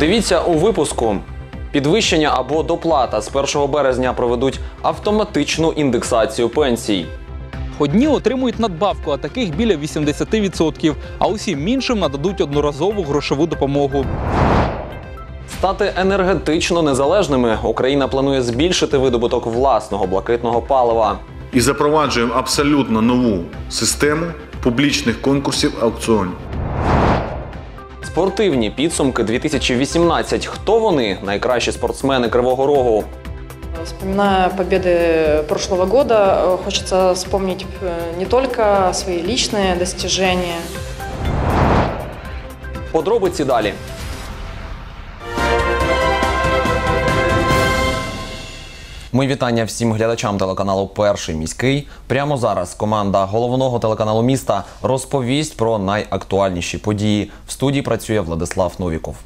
Дивіться у випуску. Підвищення або доплата з 1 березня проведуть автоматичну індексацію пенсій. Одні отримують надбавку, а таких біля 80%, а усім іншим нададуть одноразову грошову допомогу. Стати енергетично незалежними Україна планує збільшити видобуток власного блакитного палива. і запроваджуємо абсолютно нову систему публічних конкурсів аукціонів. Спортивні підсумки 2018. Хто вони? Найкращі спортсмени Кривого Рогу. Вспоминая победы прошлого года, э, хочется вспомнить э, не только свои личные достижения, Подробиці далі. Ми вітання всім глядачам телеканалу Перший міський. Прямо зараз команда головного телеканалу міста розповість про найактуальніші події. В студії працює Владислав Новіков.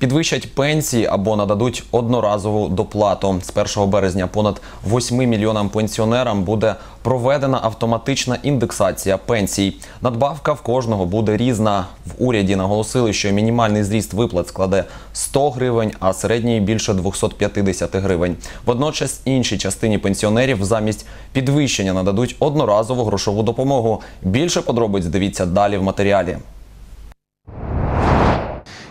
Підвищать пенсії або нададуть одноразову доплату. З 1 березня понад 8 мільйонам пенсіонерам буде проведена автоматична індексація пенсій. Надбавка в кожного буде різна. В уряді наголосили, що мінімальний зріст виплат складе 100 гривень, а середній більше 250 гривень. Водночас іншій частині пенсіонерів замість підвищення нададуть одноразову грошову допомогу. Більше подробиць дивіться далі в матеріалі.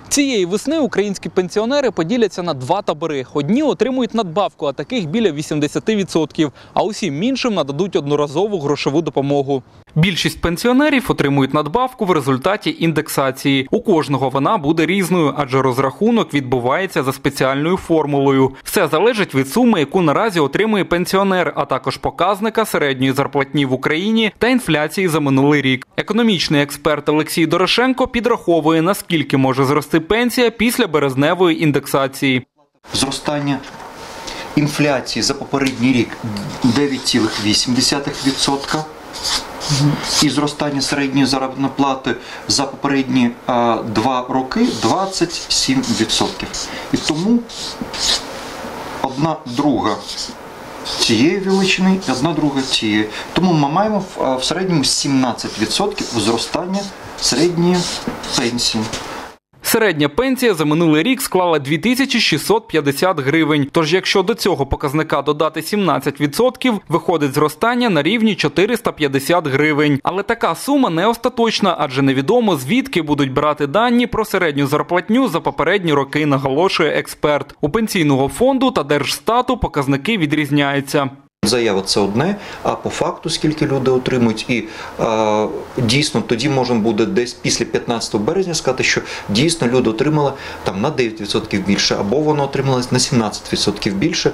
Цієї весни українські пенсіонери поділяться на два табори. Одні отримують надбавку, а таких біля 80%, а усім іншим нададуть одноразову грошову допомогу. Більшість пенсіонерів отримують надбавку в результаті індексації. У кожного вона буде різною, адже розрахунок відбувається за спеціальною формулою. Все залежить від суми, яку наразі отримує пенсіонер, а також показника середньої зарплатні в Україні та інфляції за минулий рік. Економічний експерт Олексій Дорошенко підраховує, наскільки може зрости пенсія після березневої індексації. зростання інфляції за попередній рік 9,8% і зростання середньої заробітної плати за попередні два роки 27%. І тому одна друга цієї величини і одна друга цієї. Тому ми маємо в середньому 17% зростання середньої пенсії. Середня пенсія за минулий рік склала 2650 гривень. Тож, якщо до цього показника додати 17%, виходить зростання на рівні 450 гривень. Але така сума не остаточна, адже невідомо звідки будуть брати дані про середню зарплатню за попередні роки, наголошує експерт. У пенсійного фонду та держстату показники відрізняються. Заява це одне, а по факту скільки люди отримують, і е, дійсно тоді можна буде десь після 15 березня сказати, що дійсно люди отримали там на 9% більше, або воно отрималось на 17% більше.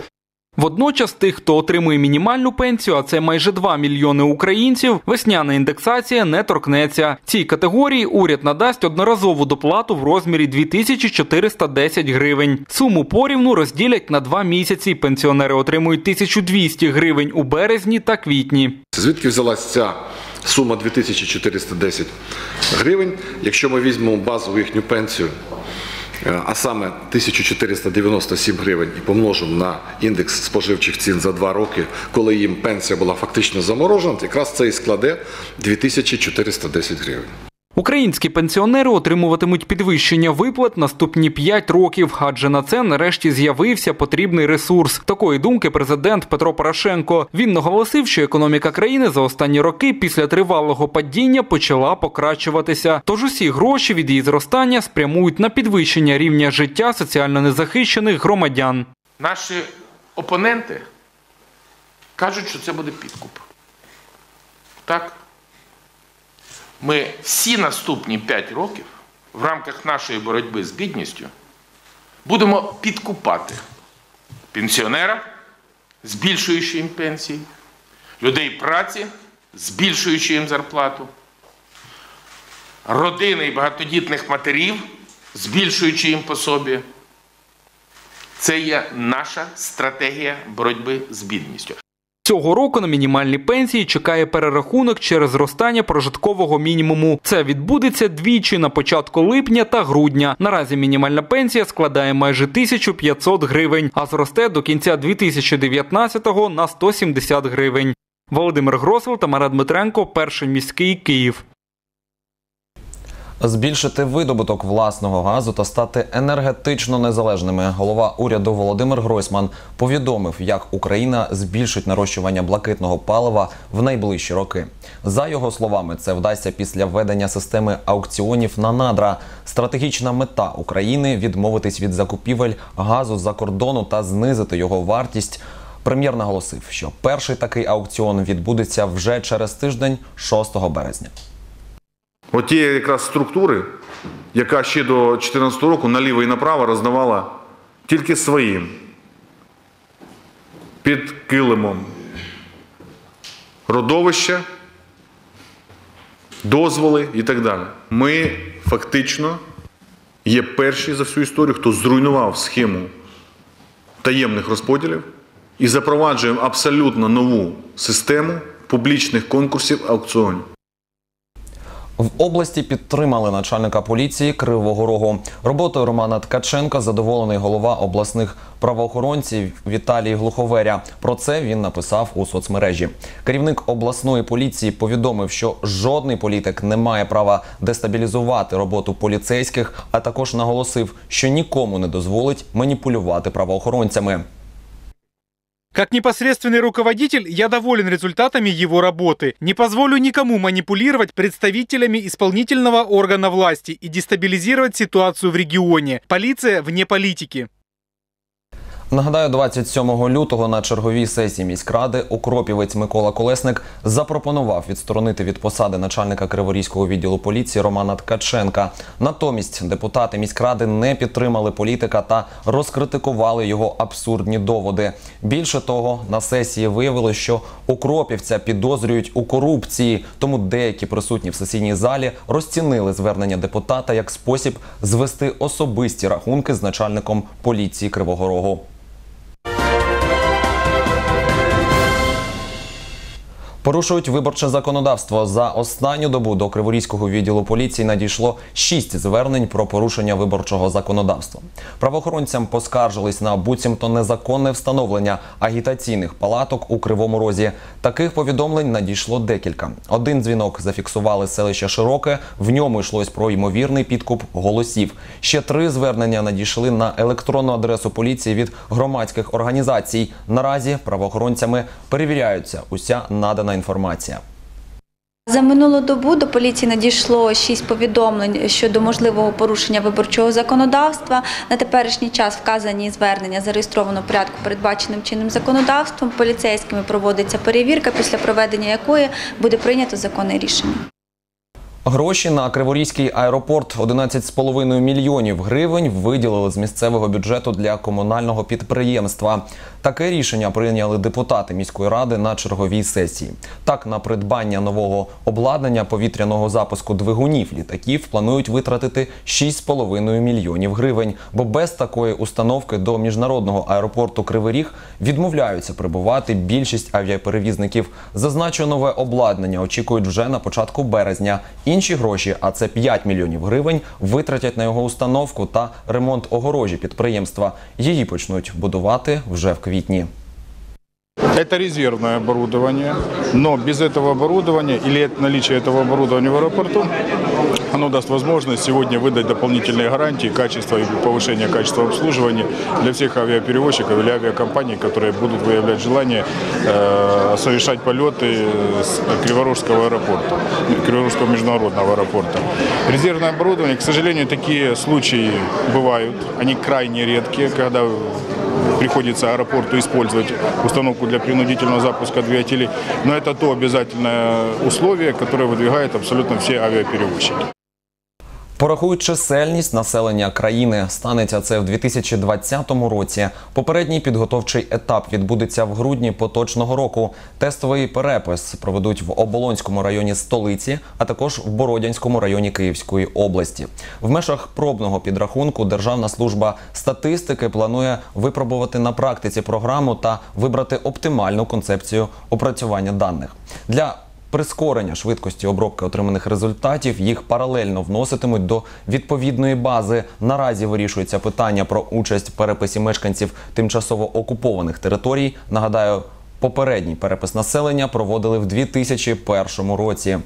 Водночас тих, хто отримує мінімальну пенсію, а це майже 2 мільйони українців, весняна індексація не торкнеться. Цій категорії уряд надасть одноразову доплату в розмірі 2410 гривень. Суму порівну розділять на два місяці. Пенсіонери отримують 1200 гривень у березні та квітні. Звідки взялась ця сума 2410 гривень? Якщо ми візьмемо базову їхню пенсію, а саме 1497 гривень і помножимо на індекс споживчих цін за два роки, коли їм пенсія була фактично заморожена, якраз це і складе 2410 гривень. Українські пенсіонери отримуватимуть підвищення виплат наступні 5 років, адже на це нарешті з'явився потрібний ресурс. Такої думки президент Петро Порошенко. Він наголосив, що економіка країни за останні роки після тривалого падіння почала покращуватися. Тож усі гроші від її зростання спрямують на підвищення рівня життя соціально незахищених громадян. Наші опоненти кажуть, що це буде підкуп. Так? Ми всі наступні 5 років в рамках нашої боротьби з бідністю будемо підкупати пенсіонера, збільшуючи їм пенсії, людей праці, збільшуючи їм зарплату, родини і багатодітних матерів, збільшуючи їм пособі. Це є наша стратегія боротьби з бідністю. Цього року на мінімальні пенсії чекає перерахунок через зростання прожиткового мінімуму. Це відбудеться двічі на початку липня та грудня. Наразі мінімальна пенсія складає майже 1500 гривень, а зросте до кінця 2019-го на 170 гривень. Володимир Гросвел та Мара Дмитренко, перший міський Київ. Збільшити видобуток власного газу та стати енергетично незалежними. Голова уряду Володимир Гройсман повідомив, як Україна збільшить нарощування блакитного палива в найближчі роки. За його словами, це вдасться після введення системи аукціонів на надра. Стратегічна мета України відмовитись від закупівель газу з-за кордону та знизити його вартість. Прем'єр наголосив, що перший такий аукціон відбудеться вже через тиждень, 6 березня. От ті якраз структури, яка ще до 2014 року наліво і направо роздавала тільки своїм під килимом родовища, дозволи і так далі. Ми фактично є перші за всю історію, хто зруйнував схему таємних розподілів і запроваджуємо абсолютно нову систему публічних конкурсів аукціонів. В області підтримали начальника поліції Кривого Рогу. Роботою Романа Ткаченка задоволений голова обласних правоохоронців Віталій Глуховеря. Про це він написав у соцмережі. Керівник обласної поліції повідомив, що жодний політик не має права дестабілізувати роботу поліцейських, а також наголосив, що нікому не дозволить маніпулювати правоохоронцями. Как непосредственный руководитель, я доволен результатами его работы. Не позволю никому манипулировать представителями исполнительного органа власти и дестабилизировать ситуацию в регионе. Полиция вне политики. Нагадаю, 27 лютого на черговій сесії міськради укропівець Микола Колесник запропонував відсторонити від посади начальника Криворізького відділу поліції Романа Ткаченка. Натомість депутати міськради не підтримали політика та розкритикували його абсурдні доводи. Більше того, на сесії виявилось, що укропівця підозрюють у корупції, тому деякі присутні в сесійній залі розцінили звернення депутата як спосіб звести особисті рахунки з начальником поліції Кривого Рогу. Порушують виборче законодавство. За останню добу до Криворізького відділу поліції надійшло шість звернень про порушення виборчого законодавства. Правоохоронцям поскаржились на буцімто незаконне встановлення агітаційних палаток у Кривому Розі. Таких повідомлень надійшло декілька. Один дзвінок зафіксували селище Широке. В ньому йшлось про ймовірний підкуп голосів. Ще три звернення надійшли на електронну адресу поліції від громадських організацій. Наразі правоохоронцями перевіряються уся надана інформація. За минулу добу до поліції надійшло шість повідомлень щодо можливого порушення виборчого законодавства. На теперішній час вказані звернення зареєстровано в порядку, передбаченим чинним законодавством. Поліцейськими проводиться перевірка, після проведення якої буде прийнято законне рішення. Гроші на Криворізький аеропорт 11,5 мільйонів гривень виділили з місцевого бюджету для комунального підприємства. Таке рішення прийняли депутати міської ради на черговій сесії. Так, на придбання нового обладнання повітряного запуску двигунів літаків планують витратити 6,5 мільйонів гривень. Бо без такої установки до міжнародного аеропорту Кривий Ріг відмовляються прибувати більшість авіаперевізників. Зазначу, нове обладнання очікують вже на початку березня. Інші гроші, а це 5 мільйонів гривень, витратять на його установку та ремонт огорожі підприємства. Її почнуть будувати вже в квітні. Это резервное оборудование, но без этого оборудования или наличие этого оборудования в аэропорту, оно даст возможность сегодня выдать дополнительные гарантии качества и повышения качества обслуживания для всех авиаперевозчиков или авиакомпаний, которые будут выявлять желание э, совершать полеты с Криворожского аэропорта, Криворожского международного аэропорта. Резервное оборудование, к сожалению, такие случаи бывают, они крайне редкие, когда приходится аэропорту использовать установку для принудительного запуска двигателей. Но это то обязательное условие, которое выдвигают абсолютно все авиаперевозчики. Порахують чисельність населення країни. Станеться це в 2020 році. Попередній підготовчий етап відбудеться в грудні поточного року. Тестовий перепис проведуть в Оболонському районі столиці, а також в Бородянському районі Київської області. В межах пробного підрахунку Державна служба статистики планує випробувати на практиці програму та вибрати оптимальну концепцію опрацювання даних. Для прискорення швидкості обробки отриманих результатів їх паралельно вноситимуть до відповідної бази. Наразі вирішується питання про участь в переписі мешканців тимчасово окупованих територій. Нагадаю, попередній перепис населення проводили в 2001 році.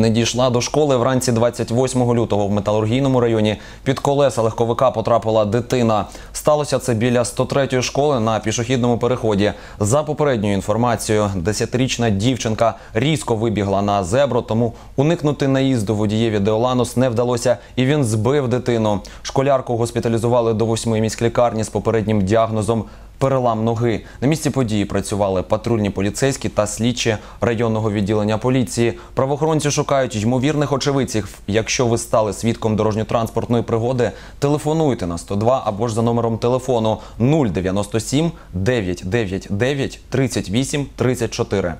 Не дійшла до школи вранці 28 лютого в металургійному районі. Під колеса легковика потрапила дитина. Сталося це біля 103-ї школи на пішохідному переході. За попередньою інформацією, 10-річна дівчинка різко вибігла на зебру, тому уникнути наїзду водієві Деоланус не вдалося, і він збив дитину. Школярку госпіталізували до 8-ї міськлікарні з попереднім діагнозом перелам ноги. На місці події працювали патрульні поліцейські та слідчі районного відділення поліції. Правоохоронці шукають ймовірних очевидців. Якщо ви стали свідком дорожньо-транспортної пригоди, телефонуйте на 102 або ж за номером телефону 097 999 38 34.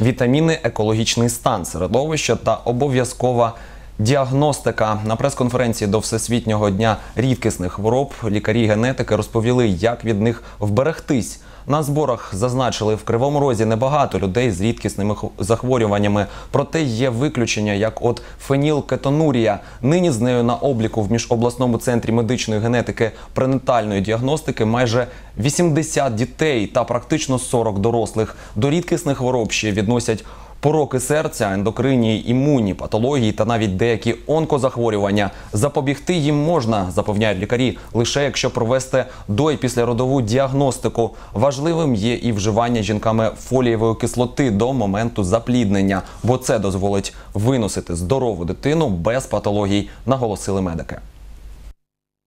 Вітаміни, екологічний стан середовища та обов'язкова діагностика. На прес-конференції до Всесвітнього дня рідкісних хвороб лікарі-генетики розповіли, як від них вберегтись. На зборах зазначили, в Кривому Розі небагато людей з рідкісними захворюваннями. Проте є виключення, як от фенілкетонурія. Нині з нею на обліку в міжобласному центрі медичної генетики пренатальної діагностики майже 80 дітей та практично 40 дорослих. До рідкісних хвороб ще відносять пороки серця, ендокринні, імунні патології та навіть деякі онкозахворювання. Запобігти їм можна, запевняють лікарі, лише якщо провести до і післяродову діагностику. Важливим є і вживання жінками фолієвої кислоти до моменту запліднення, бо це дозволить виносити здорову дитину без патологій, наголосили медики.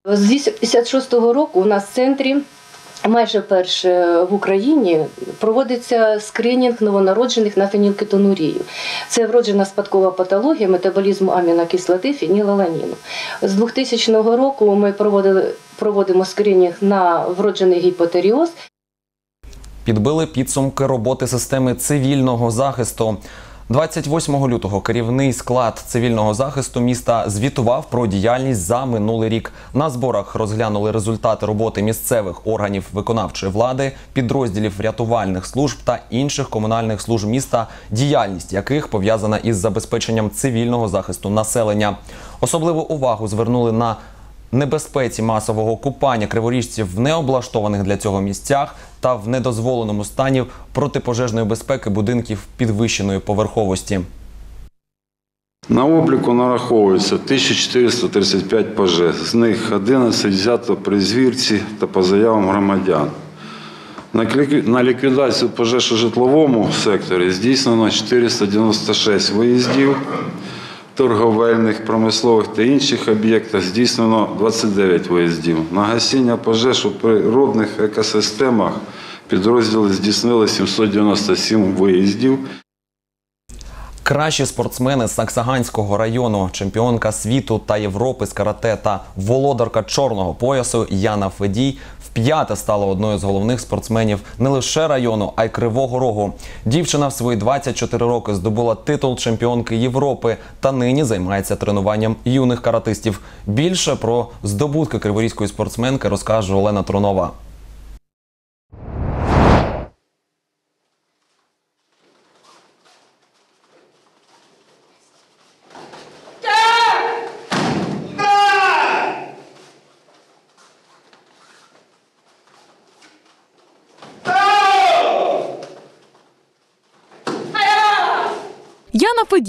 З 56-го року у нас в центрі майже вперше в Україні проводиться скринінг новонароджених на фенілкетонурію. Це вроджена спадкова патологія метаболізму амінокислоти фенілаланіну. З 2000 року ми проводили, проводимо скринінг на вроджений гіпотеріоз. підбили підсумки роботи системи цивільного захисту. 28 лютого керівний склад цивільного захисту міста звітував про діяльність за минулий рік. На зборах розглянули результати роботи місцевих органів виконавчої влади, підрозділів рятувальних служб та інших комунальних служб міста, діяльність яких пов'язана із забезпеченням цивільного захисту населення. Особливу увагу звернули на небезпеці масового купання криворіжців в необлаштованих для цього місцях та в недозволеному стані протипожежної безпеки будинків підвищеної поверховості. На обліку нараховується 1435 пожеж, з них 11 взято при звірці та по заявам громадян. На ліквідацію пожеж у житловому секторі здійснено 496 виїздів, торговельних, промислових та інших об'єктах здійснено 29 виїздів. На гасіння пожеж у природних екосистемах підрозділи здійснили 797 виїздів. Кращі спортсмени з Саксаганського району, чемпіонка світу та Європи з карате та володарка чорного поясу Яна Федій вп'яте стала одною з головних спортсменів не лише району, а й Кривого Рогу. Дівчина в свої 24 роки здобула титул чемпіонки Європи та нині займається тренуванням юних каратистів. Більше про здобутки криворізької спортсменки розкаже Олена Тронова.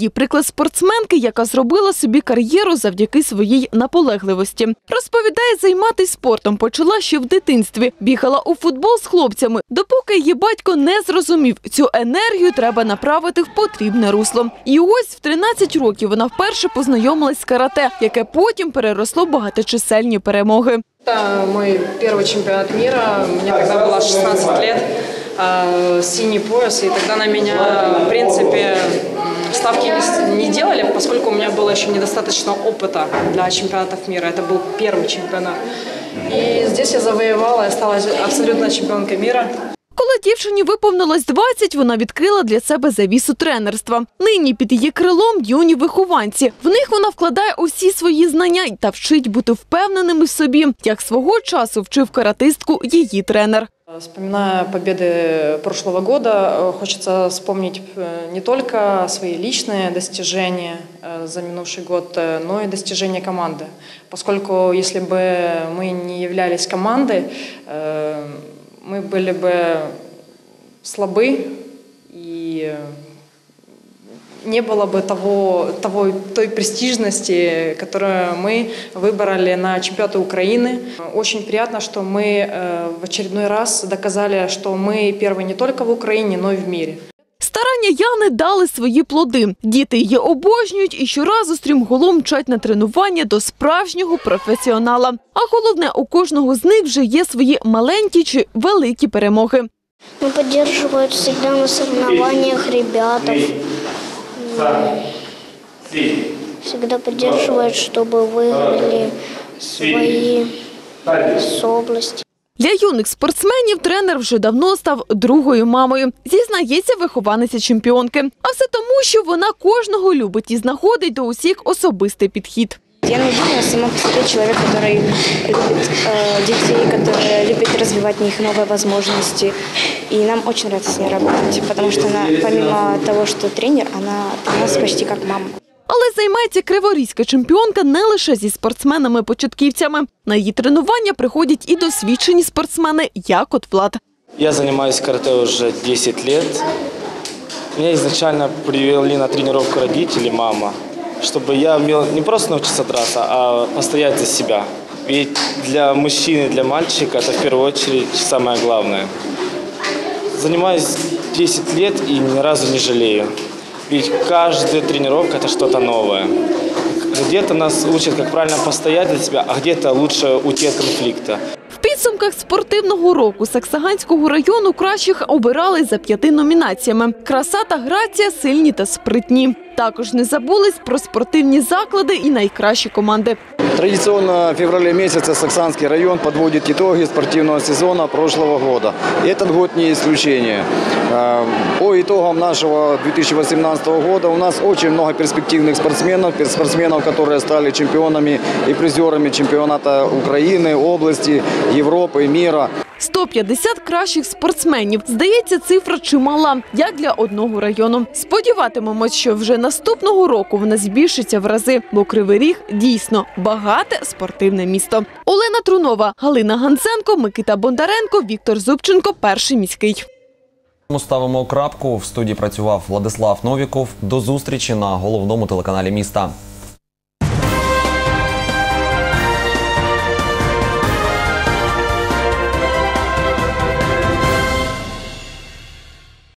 Яна Феді – приклад спортсменки, яка зробила собі кар'єру завдяки своїй наполегливості. Розповідає, займатися спортом почала ще в дитинстві. Бігала у футбол з хлопцями, допоки її батько не зрозумів, цю енергію треба направити в потрібне русло. І ось в 13 років вона вперше познайомилась з карате, яке потім переросло в багаточисельні перемоги. Это мой первый чемпионат мира. Мне тогда было 16 лет. э, Синий пояс. И тогда на меня, в принципе, м, ставки не делали, поскольку у меня было еще недостаточно опыта для чемпионатов мира. Это был первый чемпионат. И здесь я завоевала, я стала абсолютно чемпионкой мира. Коли дівчині виповнилось 20, вона відкрила для себе завісу тренерства. Нині під її крилом юні вихованці. В них вона вкладає усі свої знання та вчить бути впевненими в собі, як свого часу вчив каратистку її тренер. Вспоминая победы прошлого года, э, хочется вспомнить э, не только свои личные достижения э, за минувший год, э, но и достижения команды. Поскольку если бы мы не являлись командой, э, мы были бы слабы и не было бы того, того, той престижности, которую мы выбрали на чемпионаты Украины. Очень приятно, что мы э, в очередной раз доказали, что мы первые не только в Украине, но и в мире. Старання Яни дали свої плоди. Діти її обожнюють і щоразу стрімголом мчать на тренування до справжнього професіонала. А головне, у кожного з них вже є свої маленькі чи великі перемоги. Ну, поддерживают всегда на соревнованиях ребятов. Всегда поддерживают, чтобы выиграли свои с области. Для юних спортсменів тренер вже давно став другою мамою. Зізнається вихованиця чемпіонки. А все тому, що вона кожного любить і знаходить до усіх особистий підхід Диана Евгеньевна сама по себе человек, который любит э, детей, который любит развивать в них новые возможности. И нам очень нравится с ней работать, потому что она, помимо того, что тренер, она для нас почти как мама. Але займається криворізька чемпіонка не лише зі спортсменами-початківцями. На її тренування приходять і досвідчені спортсмени, як от Влад. Я занимаюсь карате уже 10 лет. Меня изначально привели на тренировку родители, мама, чтобы я умел не просто научиться драться, а постоять за себя. Ведь для мужчины, для мальчика это в первую очередь самое главное. Занимаюсь 10 лет и ни разу не жалею. Ведь каждая тренировка – это что-то новое. Где-то нас учат, как правильно постоять за себя, а где-то лучше уйти от конфликта. В підсумках спортивного року Саксаганського району кращих обирали за п'яти номінаціями: краса та грація, сильні та спритні. Також не забулись про спортивні заклади і найкращі команди. Традиционно в феврале месяце Саксанский район подводит итоги спортивного сезона прошлого года. И этот год не исключение. Э, По итогам нашего 2018 года у нас очень много перспективных спортсменов, пер- спортсменов, которые стали чемпионами и призерами чемпионата Украины, области, Европы, мира. 150 кращих спортсменів. Здається, цифра чимала, як для одного району. Сподіватимемось, що вже наступного року вона збільшиться в рази, бо Кривий Ріг дійсно багате спортивне місто. Олена Трунова, Галина Ганценко, Микита Бондаренко, Віктор Зубченко, перший міський. Ми ставимо крапку. В студії працював Владислав Новіков. До зустрічі на головному телеканалі міста.